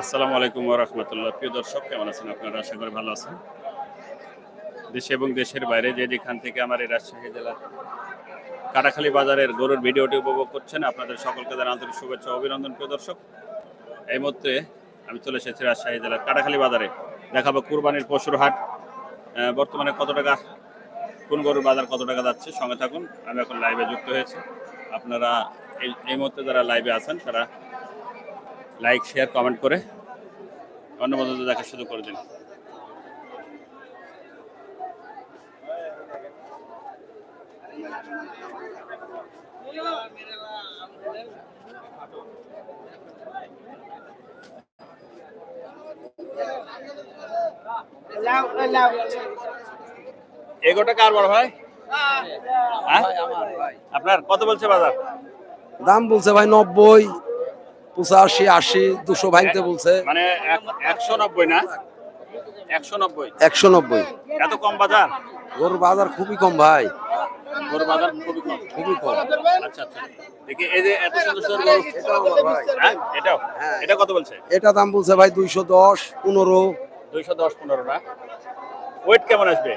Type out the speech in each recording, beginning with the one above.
আসসালামু আলাইকুম রহমতুল্লাহ। প্রিয় দর্শক, কেমন আছেন আপনারা? আশা করি ভালো আছেন। দেশে এবং দেশের বাইরে যে যেখান থেকে আমার এই রাজশাহী জেলার কাটাখালী বাজারের গরুর ভিডিওটি উপভোগ করছেন, আপনাদের সকলকে জানা আন্তরিক শুভেচ্ছা অভিনন্দন, প্রিয় দর্শক। এই মুহূর্তে আমি চলে এসেছি রাজশাহী জেলার কাটাখালী বাজারে। দেখাবো কুরবানির পশুর হাট। বর্তমানে কত টাকা, কোন গরুর বাজার কত টাকা যাচ্ছে, সঙ্গে থাকুন। আমি এখন লাইভে যুক্ত হয়েছি। আপনারা এই এই মুহূর্তে যারা লাইভে আছেন, তারা লাইক শেয়ার কমেন্ট করে অন্য বন্ধুদের দেখার সুযোগ করে দিন। এগোটা কার বড় ভাই? হ্যাঁ? আপনার কত বলছে বাজার? দাম বলছে ভাই নব্বই। পঁচাশি আশি দুশো ভাঙতে বলছে। মানে এক- একশো নব্বই না? একশো নব্বই। একশো নব্বই। এত কম বাজার? গরুর বাজার খুবই কম ভাই। বাজার খুবই কম। খুবই কম। আচ্ছা আচ্ছা। দেখি এই যে এত সুন্দর সুন্দর গরু। এটাও ভাই। হ্যাঁ এটাও? হ্যাঁ। এটা কত বলছে? এটা দাম বলছে ভাই দুইশো দশ পনেরো। দুইশো দশ পনেরো না? ওয়েট কেমন আসবে?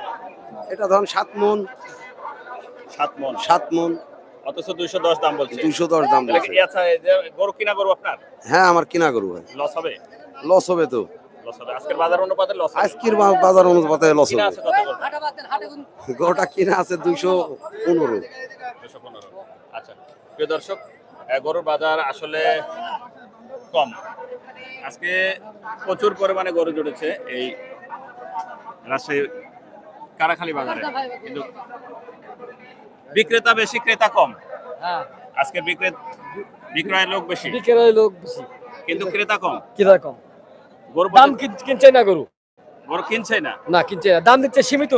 এটা ধরুন সাত মন। সাত মন। সাত মন। অথচ দুইশো দশ দাম বলছে। দুইশো দশ দাম বলছে। আচ্ছা গরু কিনা গরু আপনার? হ্যাঁ আমার কিনা গরু ভাই। লস হবে? লস হবে তো। আজকের বাজার অনুপাতে লস আজকের বাজার অনুপাতে লস হবে। গরুটা কিনা আছে দুইশো পনেরো। দুশো পনেরো। আচ্ছা প্রিয় দর্শক গরুর বাজার আসলে কম। আজকে প্রচুর পরিমাণে গরু জুড়েছে এই রাজশাহী কারাখালী বাজারে। কিন্তু বিক্রেতা বেশি ক্রেতা কম। হ্যাঁ। আজকে বিক্রে বিক্রয়ের লোক বেশি। বিকেলের লোক বেশি। কিন্তু ক্রেতা কম। ক্রেতা কম। গরু দাম কিন- কিনছে না গরু। গরু কিনছে না? না কিনছে না। দাম দিচ্ছে সীমিত।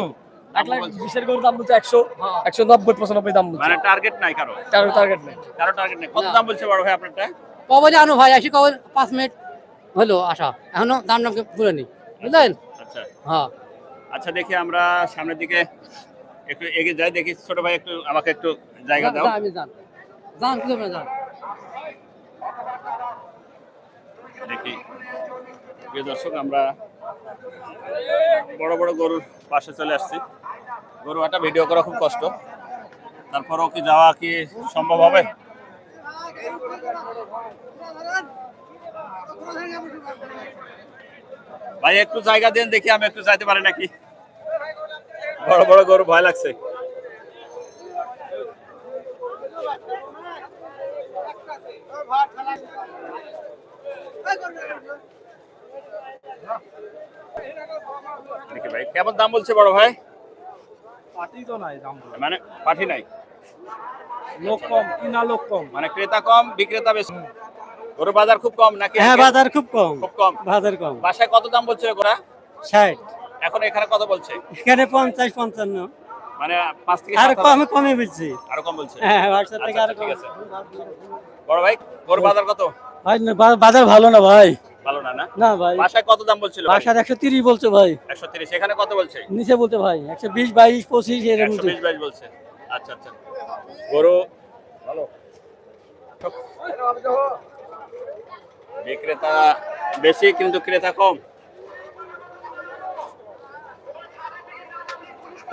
এক লাখ বিশের গরুর দাম বলছে একশো। একশো নব্বই পঁচানব্বই দাম মানে টার্গেট নাই কারও? কারও টার্গেট নেই। কারও টার্গেট নেই। কত দাম বলছে বড় ভাই আপনারটা? কবে জানো ভাই আসি কবে পাঁচ মিনিট হলো আসা। এখনও দাম দাম বলে নি। বুঝলেন? আচ্ছা। হ্যাঁ। আচ্ছা দেখি আমরা সামনের দিকে একটু এগিয়ে যাই দেখি ছোট ভাই একটু আমাকে একটু জায়গা দাও। আমি যান যান করবেন যান দেখি। প্রিয় দর্শক আমরা বড় বড় গরুর পাশে চলে আসছি। গরু একটা ভিডিও করা খুব কষ্ট। তারপরও কি যাওয়া কি সম্ভব হবে? ভাই একটু জায়গা দেন দেখি আমি একটু যাইতে পারি নাকি? বড় বড় গরু ভয় লাগছে। ভাই কেমন দাম বলছে বড় ভাই? পাটি তো নাই দাম মানে পাঠি নাই? লোক কম কিনা লোক কম। মানে ক্রেতা কম বিক্রেতা বেশি। গরু বাজার খুব কম নাকি? হ্যাঁ বাজার খুব কম। খুব কম। বাজার কম। বাসায় কত দাম বলছে গোরা ষাট। এখন এখানে কত বলছে? এখানে পঞ্চাশ পঞ্চান্ন। মানে পাঁচ থেকে আর? কমে কমে বলছি আরও কম বলছে? হ্যাঁ হোয়াটসঅ্যাপ থেকে আচ্ছা, আর ঠিক আছে। বড় ভাই বাজার কত? ভাই বাজার ভালো না ভাই। ভালো না না? ভাই। বাসায় কত দাম বলছিল বাসার একশো তিরিশ বলছে ভাই। একশো তিরিশ এখানে কত বলছে? নিচে বলতে ভাই একশো বিশ বাইশ পঁচিশ এর মধ্যে বিশ বাইশ বলছে। আচ্ছা আচ্ছা। গরু? ভালো। বিক্রেতা বেশি কিন্তু ক্রেতা কম।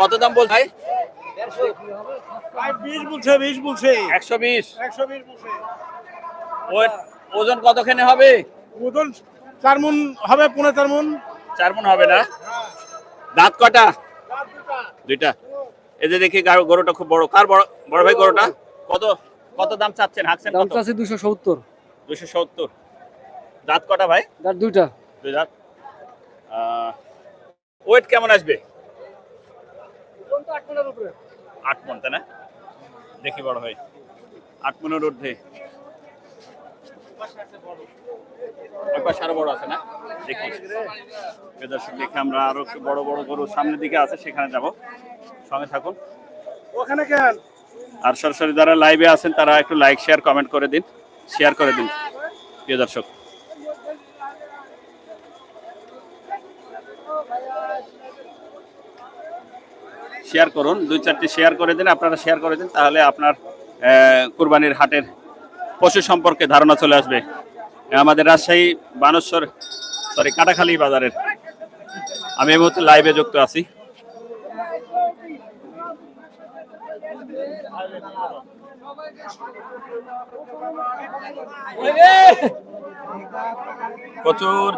কত দাম বল ভাই? একশো বিশ। ওজন কতখানি হবে? ওজন চার মন হবে পনেরো চার মন। চার মন হবে না? দাঁত কটা? দুইটা। এই যে দেখি গরুটা খুব বড়। কার বড় বড় ভাই গরুটা? কত কত দাম চাচ্ছেন? হাঁকছেন দাম কত? চাচ্ছে দুশো সত্তর। দুশো সত্তর। দাঁত কটা ভাই? দাঁত দুইটা। দুই দাঁত। ওয়েট কেমন আসবে? আট মন তাই না? দেখি বড় ভাই আট মনের ঊর্ধ্বে বড় আছে না? দেখি। দর্শক দেখে আমরা আরও একটু বড় বড় গরু সামনের দিকে আছে সেখানে যাব। সঙ্গে থাকুন। ওখানে কেন? আর সরাসরি যারা লাইভে আছেন তারা একটু লাইক শেয়ার কমেন্ট করে দিন। শেয়ার করে দিন। প্রিয় দর্শক। শেয়ার করুন, দুই চারটি শেয়ার করে দিন, আপনারা শেয়ার করে দিন, তাহলে আপনার কুরবানির হাটের পশু সম্পর্কে ধারণা চলে আসবে। আমাদের রাজশাহী বানেশ্বর সরি কাটাখালী বাজারের। আমি এই মুহূর্তে লাইভে যুক্ত আছি। প্রচুর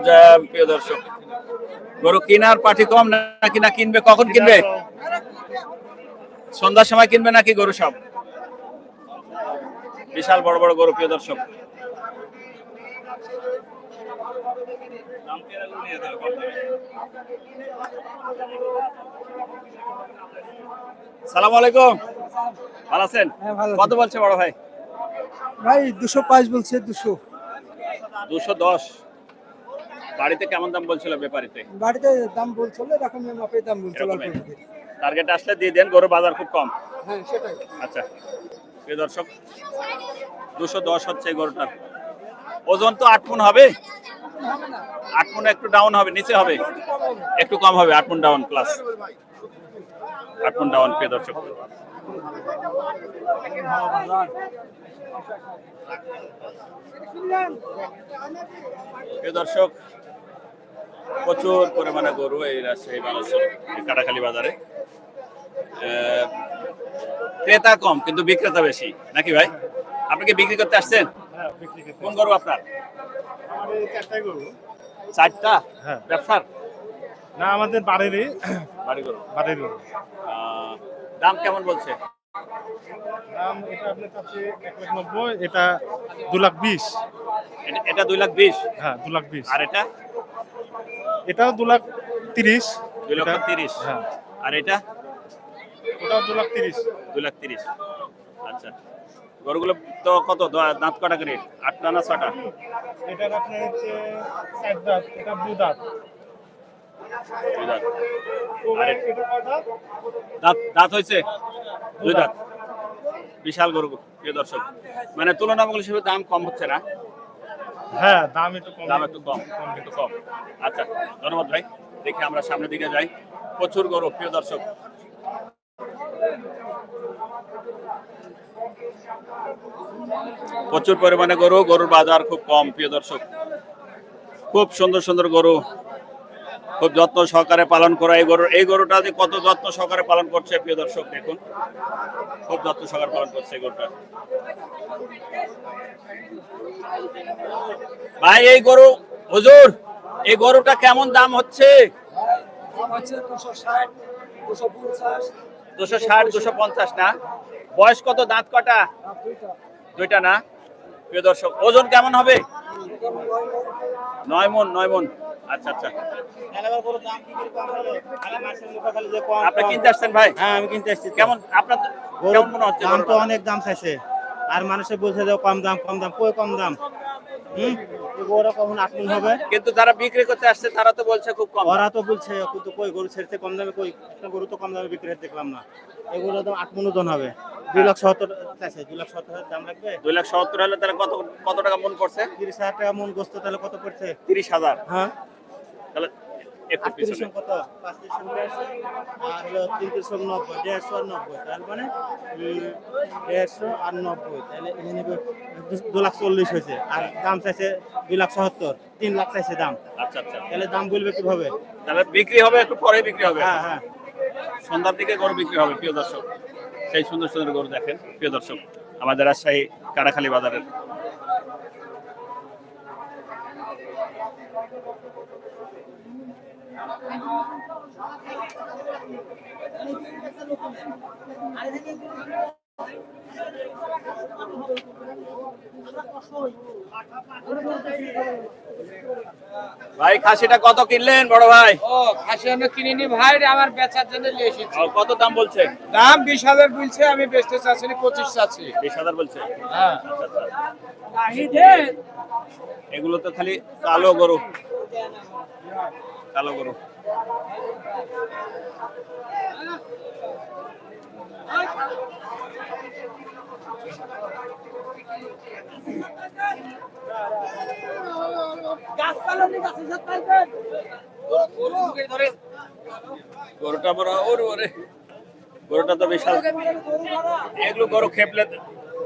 প্রিয় দর্শক। গরু কেনার পাঠি কম না কিনবে? কখন কিনবে? সন্ধ্যার সময় কিনবে নাকি গরু সব? বিশাল বড় বড় গরু প্রিয় দর্শক। সালাম আলাইকুম। ভালো আছেন? হ্যাঁ ভালো কত বলছে বড় ভাই? ভাই দুশো পাঁচ বলছে দুশো। দুশো দশ। বাড়িতে কেমন দাম বলছিল ব্যাপারিতে? বাড়িতে দাম বলছিল এরকম মাপে দাম বলছিল। টার্গেট আসলে দিয়ে দেন গরু বাজার খুব কম। হ্যাঁ আচ্ছা প্রিয় দর্শক দুশো দশ হচ্ছে গরুটার। ওজন তো আট মন হবে? আট মন একটু ডাউন হবে নিচে হবে? একটু কম হবে আট মন ডাউন প্লাস আট মন ডাউন প্রিয় দর্শক। প্রিয় দর্শক প্রচুর পরিমাণে গরু এই রাজশাহী বানাসর কাটাখালী বাজারে। ক্রেতা কম কিন্তু বিক্রেতা বেশি। নাকি ভাই? আপনি কি বিক্রি করতে আসছেন? কোন গরু আপনার? চারটা হ্যাঁ। ব্যবসার? না আমাদের বাড়িরই। বাড়ি গরু। বাড়ির গরু। দাম কেমন বলছে? দাম এটা আপনার কাছে এক লাখ নব্বই এটা দু লাখ বিশ। এটা- দুই লাখ বিশ? হ্যাঁ দু লাখ বিশ। আর এটা? এটাও দু লাখ তিরিশ। এটা- তিরিশ। হ্যাঁ। আর এটা? ওটাও দু লাখ তিরিশ। দুই লাখ তিরিশ। আচ্ছা। গরুগুলো তো কত? দাঁত কটা করে? আটটা না ছটা? এটার আপনার হচ্ছে চার দাঁত এটা দু হয়েছে? দুই দাঁত। বিশাল গরু প্রিয় দর্শক। মানে তুলনামূলক হিসেবে দাম কম হচ্ছে না? হ্যাঁ দাম একটু কম। দাম একটু কম। একটু কম। আচ্ছা ধন্যবাদ ভাই। দেখি আমরা সামনের দিকে যাই। প্রচুর গরু প্রিয় দর্শক। প্রচুর পরিমাণে গরু, গরুর বাজার খুব কম, প্রিয় দর্শক। খুব সুন্দর সুন্দর গরু। খুব যত্ন সহকারে পালন করা এই গরু এই গরুটা যে কত যত্ন সহকারে পালন করছে, প্রিয় দর্শক, দেখুন। খুব যত্ন সহকারে পালন করছে এই গরুটা। ভাই, এই গরু, হুজুর, এই গরুটা কেমন দাম হচ্ছে? দুশো ষাট, দুশো পঞ্চাশ। না? বয়স কত? দাঁত কটা? দুইটা না? প্রিয় দর্শক ওজন কেমন হবে? নয় মন নয় মন। আচ্ছা আচ্ছা। আপনি কিনতে আসছেন ভাই? হ্যাঁ আমি কিনতে আসছি কেমন? আপনার কেমন মনে হচ্ছে? দাম তো অনেক দাম চাইছে। আর মানুষে বলছে যে কম দাম কম দাম কই কম দাম? হুম? গরুটা কখন আট মন হবে? কিন্তু যারা বিক্রি করতে আসছে তারা তো বলছে খুব কম। ওরা তো বলছে কিন্তু কই গরু ছেড়েছে কম দামে কই? গরু তো কম দামে বিক্রি দেখলাম না। এই গরুর আট মন ওজন হবে। দুই লাখ সত্তর চাইছে দুই লাখ সত্তর দাম লাগবে? দুই লাখ সত্তর হলে তাহলে কত কত টাকা মন পড়ছে তিরিশ হাজার টাকা মন গোস্ত তাহলে কত পড়ছে? তিরিশ হাজার। হ্যাঁ। তাহলে একটু পিছনে। কত? আর নব্বই দেড়শো আর নব্বই। তার মানে দেড়শো আর নব্বই। তাহলে এখানে দু- দু লাখ চল্লিশ হয়েছে। আর দাম চাইছে দুই লাখ সত্তর তিন লাখ চাইছে দাম। আচ্ছা আচ্ছা। তাহলে দাম বলবে কীভাবে? তাহলে বিক্রি হবে একটু পরে বিক্রি হবে। হ্যাঁ হ্যাঁ। সন্ধ্যার দিকে গরু বিক্রি হবে প্রিয় দর্শক। সেই সুন্দর সুন্দর গরু দেখেন প্রিয় দর্শক। আমাদের রাজশাহী কাড়াখালী বাজারের ভাই খাসিটা কত কিনলেন বড় ভাই? ও খাসি আমি কিনিনি ভাই আমার বেচার জন্য নিয়ে এসেছি। কত দাম বলছে? দাম বিশ হাজার বলছে আমি বেচতে চাচ্ছি পঁচিশ চাচ্ছি। বিশ হাজার বলছে? হ্যাঁ। আচ্ছা, আচ্ছা। এগুলো তো খালি কালো গরু। কালো গরু গরুটা বড় ওর ওরে। গরুটা তো বিশাল। এগুলো গরু খেপলে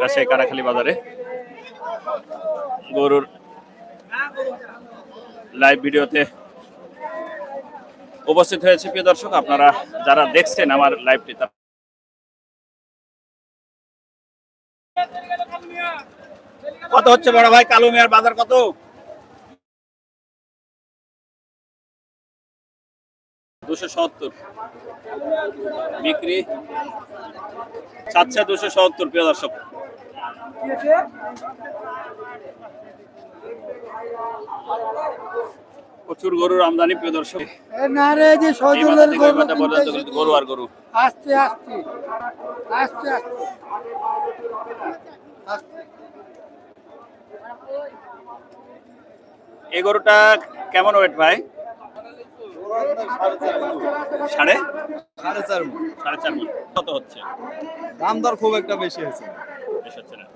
রাজশাহী কারাখালী বাজারে। গরুর লাইভ ভিডিওতে উপস্থিত হয়েছে। প্রিয় দর্শক, আপনারা যারা দেখছেন আমার লাইভটি তারা কত হচ্ছে বড় ভাই? কালু মিয়ার বাজার কত? দুশো সত্তর। বিক্রি চাচ্ছে দুশো সত্তর, প্রিয় দর্শক। প্রচুর গরুর আমদানি প্রিয় দর্শক। না রে যে পর্যন্ত কিন্তু গরু আর গরু। আস্তে আস্তে আস্তে আস্তে এই গরুটা কেমন ওয়েট ভাই? সাড়ে? সাড়ে চার। সাড়ে চার কত হচ্ছে? দাম দর খুব একটা বেশি হয়েছে বেশ হচ্ছে না।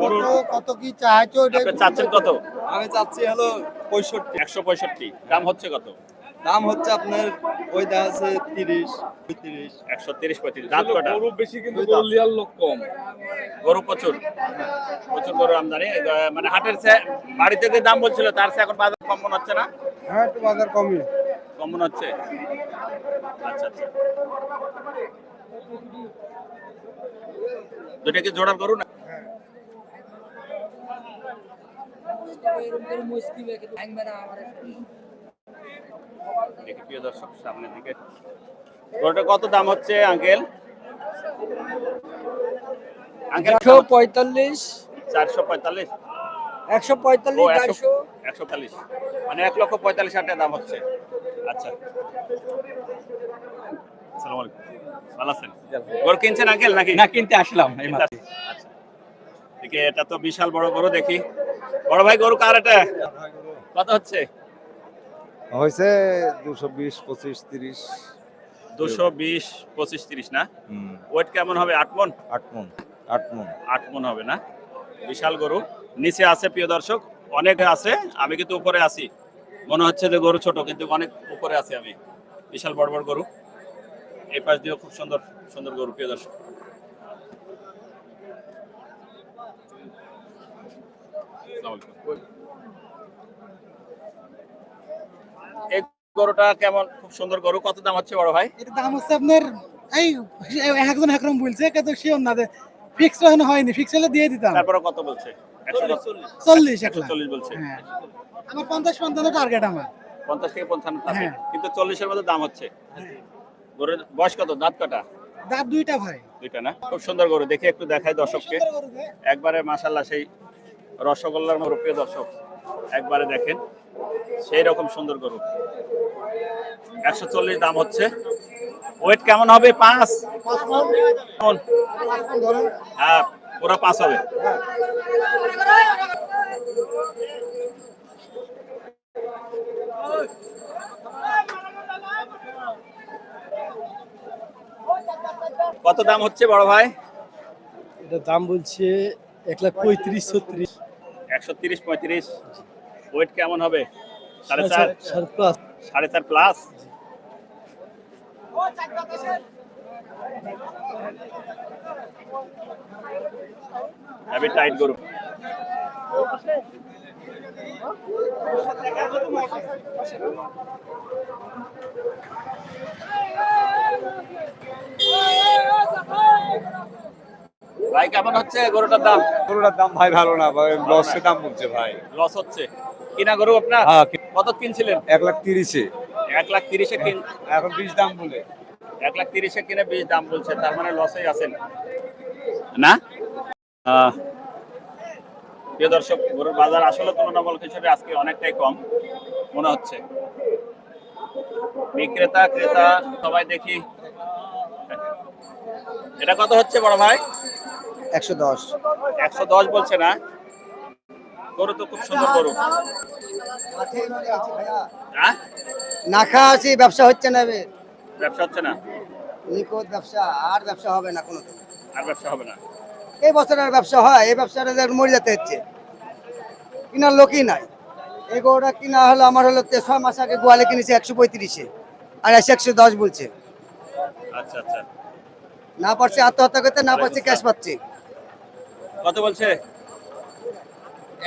কত কত কি চাইছো আপনি চাচ্ছেন কত? আমি চাচ্ছি হলো পঁয়ষট্টি। একশো পঁয়ষট্টি। দাম হচ্ছে কত? দাম হচ্ছে আপনার ওই দাম আছে তিরিশ তিরিশ একশো তিরিশ পঁয়ত্রিশ। দাঁত কটা? বেশি কিন্তু গরু লিয়ার লোক কম। গরু প্রচুর। প্রচুর গরু আমদানি। মানে হাটের চেয়ে বাড়ি থেকে দাম বলছিল তার চেয়ে এখন বাজার কম মনে হচ্ছে না? হ্যাঁ একটু বাজার কমই। কম মনে হচ্ছে? আচ্ছা আচ্ছা। দুটা কি জোড়ার গরু না দেখি প্রিয় দর্শক সামনের দিকে গরুটা কত দাম হচ্ছে আঙ্কেল? আঙ্কেল একশো পঁয়তাল্লিশ। চারশো পঁয়তাল্লিশ? একশো পঁয়তাল্লিশ একশো একশো পঁয়তাল্লিশ। মানে এক লক্ষ পঁয়তাল্লিশ হাজার দাম হচ্ছে। আচ্ছা। আসসালামু আলাইকুম ভালো আছেন? গরু কিনছেন আঙ্কেল নাকি? না কিনতে আসলাম আচ্ছা। দেখি এটা তো বিশাল বড় গরু দেখি। বড় ভাই গরু কার এটা? কত হচ্ছে? হয়েছে দুশো বিশ পঁচিশ তিরিশ। দুশো বিশ পঁচিশ তিরিশ না? ওয়েট কেমন হবে? আট মন? আট মন আট মন। আট মন হবে না? বিশাল গরু। নিচে আছে প্রিয় দর্শক অনেক আছে। আমি কিন্তু উপরে আছি। মনে হচ্ছে যে গরু ছোট কিন্তু অনেক উপরে আছি আমি। বিশাল বড় বড় গরু। এই পাশ দিয়েও খুব সুন্দর সুন্দর গরু প্রিয় দর্শক। এই গরুটা কেমন? খুব সুন্দর গরু। কত দাম হচ্ছে বড় ভাই? দাম হচ্ছে আপনার এই একজন একরকম বলছে কিন্তু শিওর না ফিক্স এখনও হয়নি। ফিক্স হলে দিয়ে দিতাম। তারপরে কত বলছে? লাখ। বলছে। হ্যাঁ। আমার পঞ্চাশ পঞ্চান্ন টার্গেট আমার। পঞ্চাশ থেকে পঞ্চান্ন টাকা হ্যাঁ। কিন্তু চল্লিশের মধ্যে দাম হচ্ছে। গরুর বয়স কত? দাঁত কাটা? দাঁত দুইটা ভাই। দুইটা না? খুব সুন্দর গরু। দেখি একটু দেখাই দর্শককে। একবারে মাসাল্লাহ সেই রসগোল্লার মতো প্রিয় দর্শক। একবারে দেখেন সেই রকম সুন্দর গরু। একশো চল্লিশ দাম হচ্ছে। ওয়েট কেমন হবে? পাঁচ? হ্যাঁ পুরো পাঁচ হবে। কত দাম হচ্ছে বড় ভাই? এটা দাম বলছে এক লাখ পঁয়ত্রিশ ছত্রিশ। একশো তিরিশ পঁয়ত্রিশ। ওয়েট কেমন হবে? সাড়ে চার? পাঁচ। সাড়ে চার প্লাস হেভি টাইট গরু। ভাই কেমন হচ্ছে গরুটার দাম? গরুটার দাম ভাই ভালো না ভাই লসে দাম বলছে ভাই। লস হচ্ছে। কিনা গরু আপনার? হ্যাঁ কত কিনছিলেন? এক লাখ তিরিশে। এক লাখ তিরিশে কিন এখন বিশ দাম বলে। এক লাখ তিরিশে কিনে বেশ দাম বলছে তার মানে লসেই আছেন। না? প্রিয় দর্শক গরুর বাজার আসলে তুলনামূলক হিসেবে আজকে অনেকটাই কম মনে হচ্ছে। বিক্রেতা ক্রেতা সবাই দেখি। এটা কত হচ্ছে বড় ভাই? একশো দশ। একশো দশ বলছে না? গরু তো খুব সুন্দর গরু। হ্যাঁ? না আছি ব্যবসা হচ্ছে না ব্যবসা হচ্ছে না? নিখোঁজ ব্যবসা আর ব্যবসা হবে না কোনো। আর ব্যবসা হবে না। এই বছর আর ব্যবসা হয় এই ব্যবসাটা মরে যেতে হচ্ছে। কিনার লোকই নাই। এই গরুটা কিনা হলো আমার হলো ছয় মাস আগে গোয়ালে কিনেছে একশো পঁয়ত্রিশে আর এসে একশো দশ বলছে। আচ্ছা আচ্ছা। না পারছে আত্মহত্যা করতে না পারছে ক্যাশ পাচ্ছে। কত বলছে?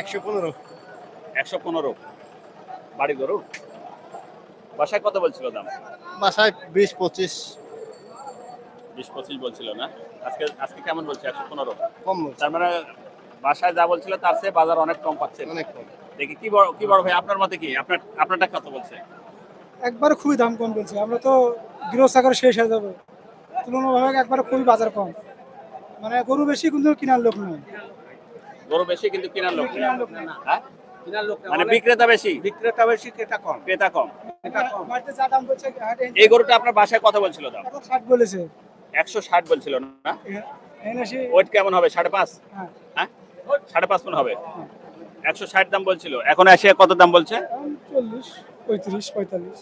একশো পনেরো। একশো পনেরো। বাড়ি গরু? বাসায় কত বলছিল দাম? বাসায় বিশ পঁচিশ। বিশ পঁচিশ বলছিল না? আজকে আজকে কেমন বলছে? একশো পনেরো? কম তার মানে বাসায় যা বলছিল তার চেয়ে বাজার অনেক কম পাচ্ছে। অনেক কম। দেখি কি বড় কি বড় ভাই? আপনার মতে কি? আপনার আপনারটা কত বলছে? একবারে খুবই দাম কম বলছে। আমরা তো গৃহস্থাকর শেষ হয়ে যাবে। তুলনাভাবে একবারে খুবই বাজার কম। মানে গরু বেশি কিন্তু কেনার লোক নয় গরু বেশি কিন্তু কেনার লোক নেই। কেনার লোক না হ্যাঁ? মানে বিক্রেতা বেশি? বিক্রেতা বেশি ক্রেতা কম। ক্রেতা কম। বাড়িতে যা দাম বলছে এই গরুটা আপনার বাসায় কত বলছিল দাম? ষাট বলেছে। একশো ষাট বলছিল না? ওয়েট কেমন হবে? সাড়ে পাঁচ? হ্যাঁ। হ্যাঁ? সাড়ে পাঁচ মন হবে? একশো ষাট দাম বলছিল। এখন এসে কত দাম বলছে? চল্লিশ পঁয়ত্রিশ পঁয়তাল্লিশ।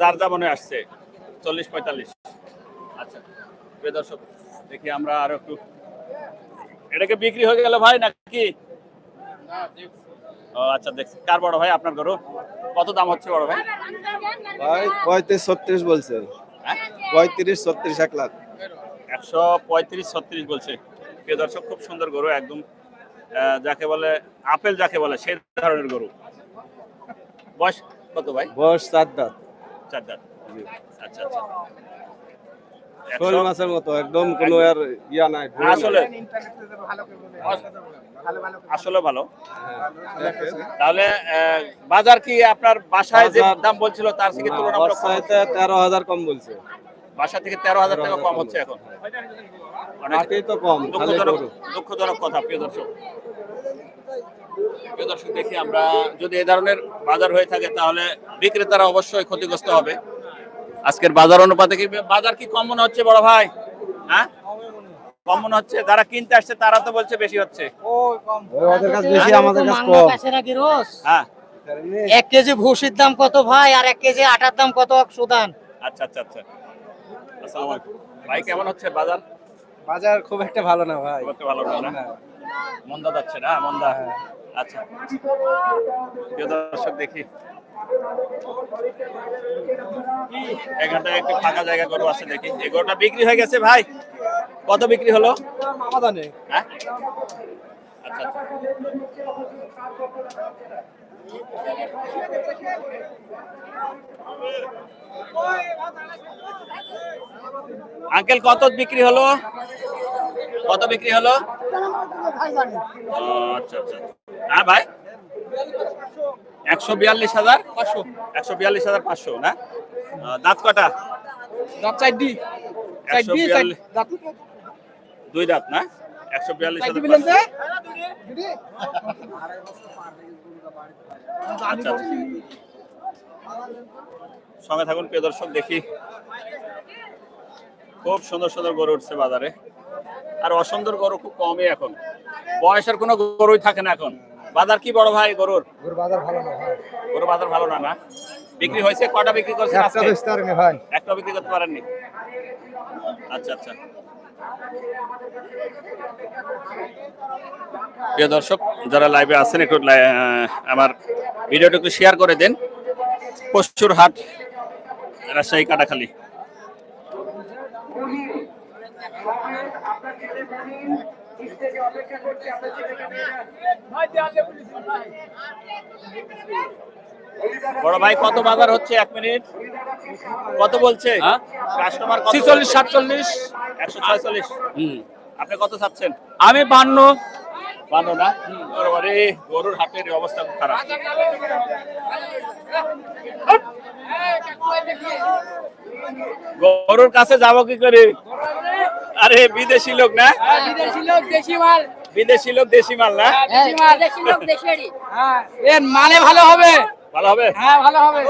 যার যা মনে আসছে। চল্লিশ পঁয়তাল্লিশ। আচ্ছা। দর্শক দেখি আমরা আরও একটু। এটাকে বিক্রি হয়ে গেল ভাই নাকি? ও আচ্ছা দেখছি। কার বড় ভাই? আপনার গরু? কত দাম হচ্ছে বড় ভাই? ভাই পঁয়ত্রিশ ছত্রিশ বলছে। হ্যাঁ? পঁয়ত্রিশ ছত্রিশ এক লাখ। একশো পঁয়ত্রিশ ছত্রিশ বলছে। প্রিয় দর্শক খুব সুন্দর গরু একদম যাকে বলে আপেল যাকে বলে সেই ধরনের গরু। বয়স কত ভাই? বয়স চার দাঁত। চার দাঁত। আচ্ছা আচ্ছা। শোল মাছের মতো একদম কোনো আর ইয়া নাই আসলে আসলে ভালো। তাহলে বাজার কি আপনার বাসায় যে দাম বলছিল তার থেকে তুলনামূলক তেরো হাজার কম বলছে। বাসা থেকে তেরো হাজার টাকা কম হচ্ছে এখন। তো কম দুঃখজনক দুঃখজনক কথা প্রিয় দর্শক। প্রিয় দর্শক দেখি আমরা যদি এ ধরনের বাজার হয়ে থাকে তাহলে বিক্রেতারা অবশ্যই ক্ষতিগ্রস্ত হবে। আজকের বাজার অনুপাতে কি বাজার কি কম মনে হচ্ছে বড় ভাই? হ্যাঁ? কম মনে হচ্ছে? যারা কিনতে আসছে তারা তো বলছে বেশি হচ্ছে। ওদের কাছে বেশি আমাদের কাছে কম। হ্যাঁ। এক কেজি ভুসির দাম কত ভাই? আর এক কেজি আটার দাম কত সুদান আচ্ছা আচ্ছা আচ্ছা। ভাই কেমন হচ্ছে বাজার? বাজার খুব একটা ভালো না ভাই। ভালো না না? মন্দা যাচ্ছে না? মন্দা। আচ্ছা। প্রিয় দর্শক দেখি। একটু ফাঁকা জায়গা গরু আছে দেখি। বিক্রি হয়ে গেছে ভাই? কত বিক্রি হলো? হ্যাঁ? আচ্ছা আচ্ছা। আঙ্কেল কত বিক্রি হলো? কত বিক্রি হলো? আচ্ছা আচ্ছা। হ্যাঁ ভাই? একশো বিয়াল্লিশ হাজার পাঁচশো। একশো বিয়াল্লিশ হাজার পাঁচশো না? দাঁত কটা? চারটি একশো বিয়াল্লিশ দুই দাঁত না? একশো বিয়াল্লিশ হাজার আচ্ছা আচ্ছা। সঙ্গে থাকুন প্রিয় দর্শক দেখি। খুব সুন্দর সুন্দর গরু উঠছে বাজারে। আর অসুন্দর গরু খুব কমই এখন। বয়সের কোনো গরুই থাকে না এখন। বাজার কি বড় ভাই গরুর? বাজার ভালো না ভাই। গরু বাজার ভালো না না? বিক্রি হয়েছে কটা বিক্রি করছেন আজকে? ভাই। একটা বিক্রি করতে পারেননি? আচ্ছা আচ্ছা। প্রিয় দর্শক যারা লাইভে আছেন একটু আমার ভিডিওটা একটু শেয়ার করে দেন। পশুর হাট রাজশাহী কাটাখালী। বড় ভাই কত বাজার হচ্ছে? এক মিনিট। কত বলছে? কাস্টমার ছিচল্লিশ সাতচল্লিশ। একশো ছয়চল্লিশ। আপনি কত চাচ্ছেন? আমি বান্ন। বানো না? গরুর হাটের অবস্থা খুব খারাপ। গরুর কাছে যাব কি করে? আরে বিদেশি লোক না? বিদেশি লোক দেশি মাল। বিদেশি লোক দেশি মাল না? এর মানে ভালো হবে। ভালো হবে? হ্যাঁ ভালো হবে।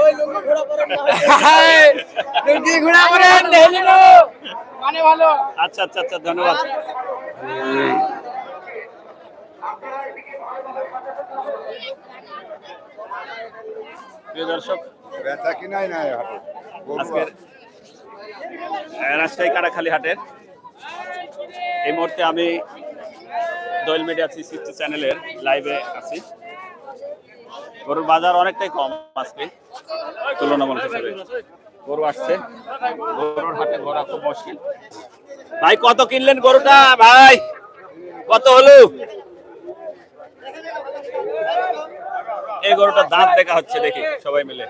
মানে ভালো। আচ্ছা আচ্ছা আচ্ছা ধন্যবাদ। প্রিয় দর্শক বেচা কিনাই নাই হাটে আজকের রাজশাহী কাটাখালী হাটের এই মুহূর্তে আমি দোয়েল মিডিয়া থ্রি সিক্সটি চ্যানেলের লাইভে আছি। গরুর বাজার অনেকটাই কম আজকে, তুলনামূলক হিসেবে। গরু আসছে। গরুর হাটে ঘোরা খুব মুশকিল। ভাই, কত কিনলেন গরুটা? ভাই, কত হলো? এই গরুটার দাঁত দেখা হচ্ছে দেখি, সবাই মিলে।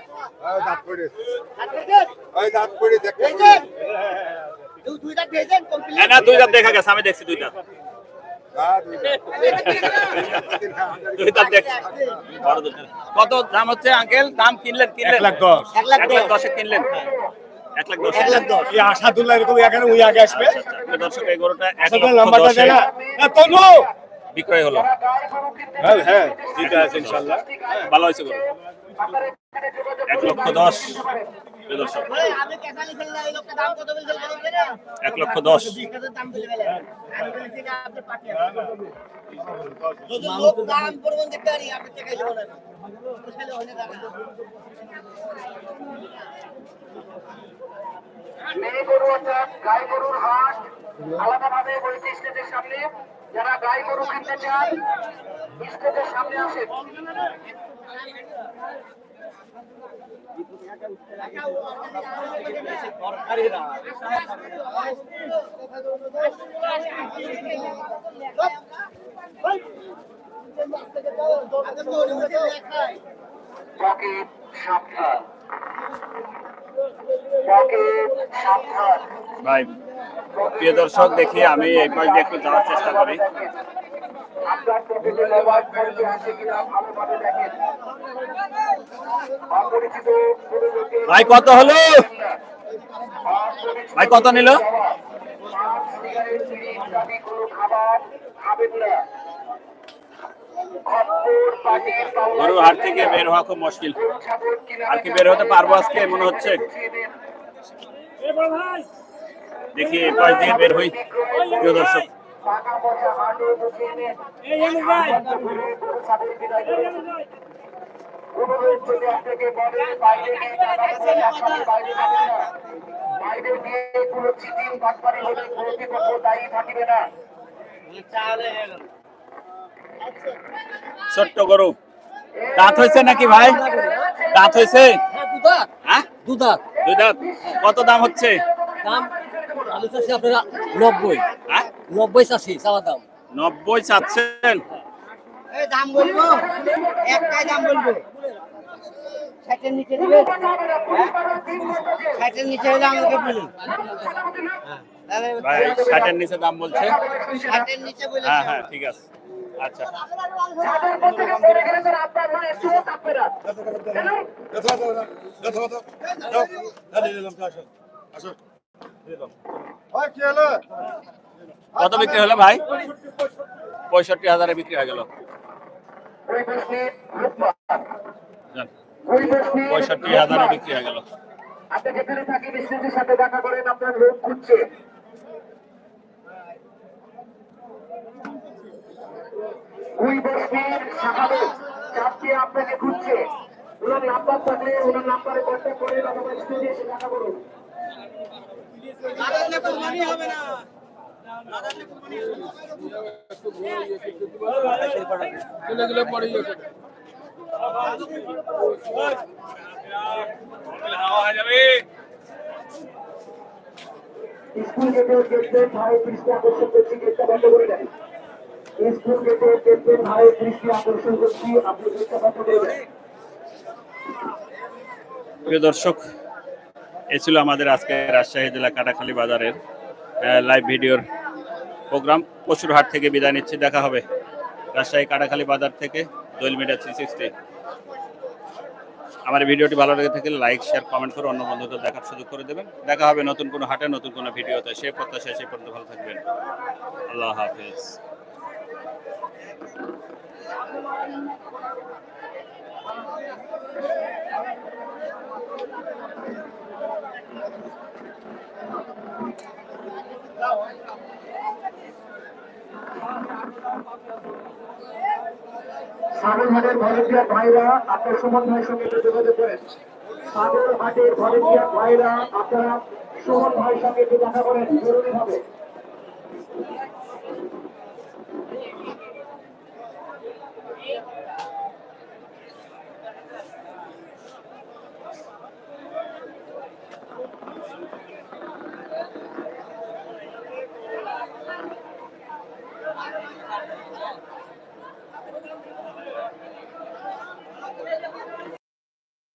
দাঁত পড়ে দাঁত পড়ে না দুই দাঁত দেখা গেছে আমি দেখছি দুই দাঁত দুই দাঁত দেখছি। বড় দুধ। কত দাম হচ্ছে আঙ্কেল দাম কিনলেন কিনলেন? এক লাখ দশ। এক লাখ দশে। কিনলেন। এক লাখ দশ। এক লাখ দশ। এই আসাদুল্লাহ এরকম এখানে উই আগে আসবে? দর্শক এই গরুটা এক লক্ষ দশে না এ, বিক্রয় হলো। হ্যাঁ হ্যাঁ ঠিক আছে ইনশাআল্লাহ ভালো হয়েছে গরু। এক লক্ষ দশ। প্রিয় দর্শক এক লক্ষ দশ। গরু অর্থাৎ গাই গরুর হাট। আলাদাভাবে বলছে স্টেজের সামনে। যারা গাই গরু কিনতে চান স্টেজের সামনে আসেন। পকেট ভাই প্রিয় দর্শক দেখি আমি এই পাশ দিয়ে একটু যাওয়ার চেষ্টা করি। আপনার পকেটে মোবাইল ফোনটি আছে কিনা ভালোভাবে দেখেন অপরিচিত কোনো লোকের ভাই কত হলো? ভাই কত নিল? কোনো খাবার খাবেন না খপ্পর গরু হাট থেকে বের হওয়া খুব মুশকিল। আর কি বের হতে পারব আজকে মনে হচ্ছে? দেখি পাশ দিয়ে বের হই। প্রিয় দর্শক টাকা পয়সা হাটে বসিয়ে নেন গরু বিদায় করে অনুরোধ যদি আপনাকে বলে বাইরে গিয়ে টাকা পয়সা একসাথে বাইরে যাবেন না। বাইরে গিয়ে কোনো চিটিং বাটপারি হলে কর্তৃপক্ষ দায়ী থাকিবে না। ছোট্ট গরু। দাঁত হয়েছে নাকি ভাই? দাঁত হয়েছে? দুধাত হ্যাঁ? দুই দাঁত। কত দাম হচ্ছে? দাম আমি চাচ্ছি আপনারা নব্বই। হ্যাঁ? নব্বই চাচ্ছি চাওয়ার দাম। নব্বই চাচ্ছেন? দাম বলব একটাই দাম বলব। ষাটের নিচে দিবে? ষাটের নিচে হলে আমাকে বলুন। ভাই ষাটের নিচে দাম বলছে? ষাটের নিচে বলে হ্যাঁ হ্যাঁ ঠিক আছে। আচ্ছা। কত বিক্রি হলো ভাই? পঁয়ষট্টি হাজারে বিক্রি হয়ে গেল। পঁয়ষট্টি হাজারে বিক্রি হয়ে গেল। আপনি যেখানে থাকেন সাথে দেখা করেন আপনার লোক খুঁজছে। চাপকে আপনাকে খুঁজছে। ওনার নাম্বার থাকলে ওনার নাম্বারে কন্ট্যাক্ট করে দেখা করুন। স্কুল গেটে ভাই দৃষ্টি আকর্ষণ করছি, গেটটা বন্ধ করে দেন। স্কুল গেটে ভাই দৃষ্টি আকর্ষণ করছি, আপনি গেটটা বন্ধ করে দেন। প্রিয় দর্শক, এ ছিল আমাদের আজকে রাজশাহী জেলা কাটাখালী বাজারের লাইভ ভিডিওর প্রোগ্রাম পশুরহাট থেকে বিদায় নিচ্ছি, দেখা হবে রাজশাহী কাটাখালী বাজার থেকে দোয়েল মিডিয়া থ্রি সিক্সটি আমার ভিডিওটি ভালো লেগে থাকলে লাইক শেয়ার কমেন্ট করে অন্য বন্ধুদের দেখার সুযোগ করে দেবেন। দেখা হবে নতুন কোনো হাটে, নতুন কোনো ভিডিওতে। সে প্রত্যাশা, সে পর্যন্ত ভালো থাকবেন। আল্লাহ হাফেজ। সাগরহাটের ভলেন্টিয়ার ভাইরা, আপনার সুমন সঙ্গে যোগাযোগ করেন। সাগরহাটের ভলেন্টিয়ার ভাইরা, আপনারা সুমন ভাইয়ের সঙ্গে দেখা করেন জরুরি ভাবে